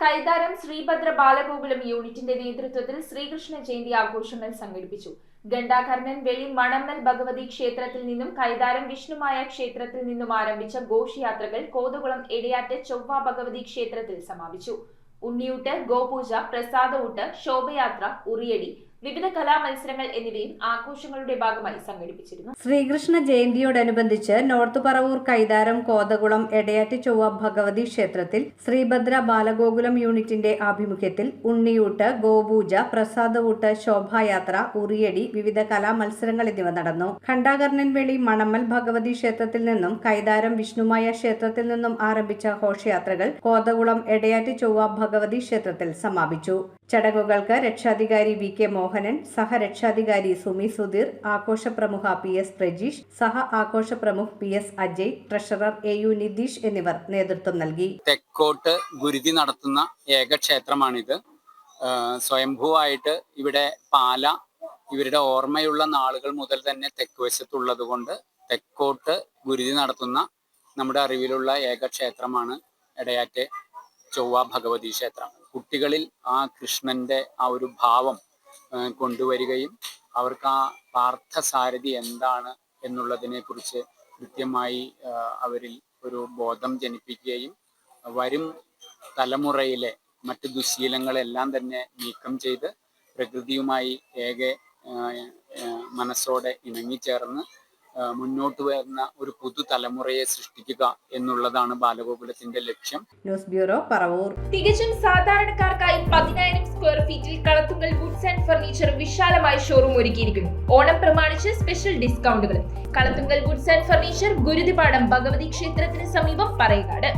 കൈതാരം ശ്രീഭദ്ര ബാലഗോകുലം യൂണിറ്റിന്റെ നേതൃത്വത്തിൽ ശ്രീകൃഷ്ണ ജയന്തി ആഘോഷങ്ങൾ സംഘടിപ്പിച്ചു. ഗണ്ടാകർണൻ വെളി മണമ്മൽ ഭഗവതി ക്ഷേത്രത്തിൽ നിന്നും കൈതാരം വിഷ്ണുമായ ക്ഷേത്രത്തിൽ നിന്നും ആരംഭിച്ച ഘോഷയാത്രകൾ കോതകുളം എടയാറ്റ് ചൊവ്വ ഭഗവതി ക്ഷേത്രത്തിൽ സമാപിച്ചു. ഉണ്ണിയൂട്ട് ഗോപൂജ പ്രസാദ ഊട്ട് ശോഭയാത്ര ഉറിയടി വിവിധ കലാമത്സരങ്ങൾ എന്നിവയും ആഘോഷങ്ങളുടെ ഭാഗമായി സംഘടിപ്പിച്ചിരുന്നു. ശ്രീകൃഷ്ണ ജയന്തിയോടനുബന്ധിച്ച് നോർത്ത് പറവൂർ കൈതാരം കോതകുളം എടയാറ്റ് ചൊവ്വ ഭഗവതി ക്ഷേത്രത്തിൽ ശ്രീഭദ്ര ബാലഗോകുലം യൂണിറ്റിന്റെ ആഭിമുഖ്യത്തിൽ ഉണ്ണിയൂട്ട് ഗോപൂജ പ്രസാദവൂട്ട് ശോഭായാത്ര ഉറിയടി വിവിധ കലാമത്സരങ്ങൾ എന്നിവ നടന്നു. ഖണ്ഡാകർണൻവേളി മണമ്മൽ ഭഗവതി ക്ഷേത്രത്തിൽ നിന്നും കൈതാരം വിഷ്ണുമായ ക്ഷേത്രത്തിൽ നിന്നും ആരംഭിച്ച ഘോഷയാത്രകൾ കോതകുളം എടയാറ്റ് ചൊവ്വ ഭഗവതി ക്ഷേത്രത്തിൽ സമാപിച്ചു. ചടങ്ങുകൾക്ക് രക്ഷാധികാരി വി കെ മോഹനൻ സഹരക്ഷാധികാരി സുമി സുധീർ ആഘോഷ പ്രമുഖ പി എസ് പ്രജീഷ് സഹ ആഘോഷ പ്രമുഖ് P S Ajay treasurer A U Nitheesh എന്നിവർ നേതൃത്വം നൽകി. തെക്കോട്ട് ഗുരുതി നടത്തുന്ന ഏക ക്ഷേത്രമാണിത്. സ്വയംഭൂവായിട്ട് ഇവിടെ പാല ഇവരുടെ ഓർമ്മയുള്ള നാളുകൾ മുതൽ തന്നെ തെക്ക് വശത്തുള്ളത് കൊണ്ട് തെക്കോട്ട് ഗുരുതി നടത്തുന്ന നമ്മുടെ അറിവിലുള്ള ഏക ക്ഷേത്രമാണ് എടയാറ്റെ ചൊവ്വ ഭഗവതി ക്ഷേത്രം. കുട്ടികളിൽ ആ കൃഷ്ണന്റെ ആ ഒരു ഭാവം കൊണ്ടുവരികയും അവർക്ക് ആ പാർത്ഥസാരഥി എന്താണ് എന്നുള്ളതിനെ കുറിച്ച് കൃത്യമായി അവരിൽ ഒരു ബോധം ജനിപ്പിക്കുകയും വരും തലമുറയിലെ മറ്റ് ദുശീലങ്ങളെല്ലാം തന്നെ നീക്കം ചെയ്ത് പ്രകൃതിയുമായി ഏക മനസ്സോടെ ഇണങ്ങിച്ചേർന്ന് മുന്നോട്ട് വരുന്ന ഒരു പുതുതലമുറയെ സൃഷ്ടിക്കുക എന്നുള്ളതാണ് ബാലഗോകുലത്തിന്റെ ലക്ഷ്യം. News bureau Paravur. തികച്ചും സാധാരണക്കാർക്കായി പതിനായിരം ഫർണിച്ചർ വിശാലമായ ഷോറൂം ഒരുക്കിയിരിക്കുന്നു. ഓണം പ്രമാണിച്ച് special ഡിസ്കൗണ്ടുകൾ Kalathunkal goods and furniture Guruthipadam Bhagavathi ക്ഷേത്രത്തിന് സമീപം പറയകാട്.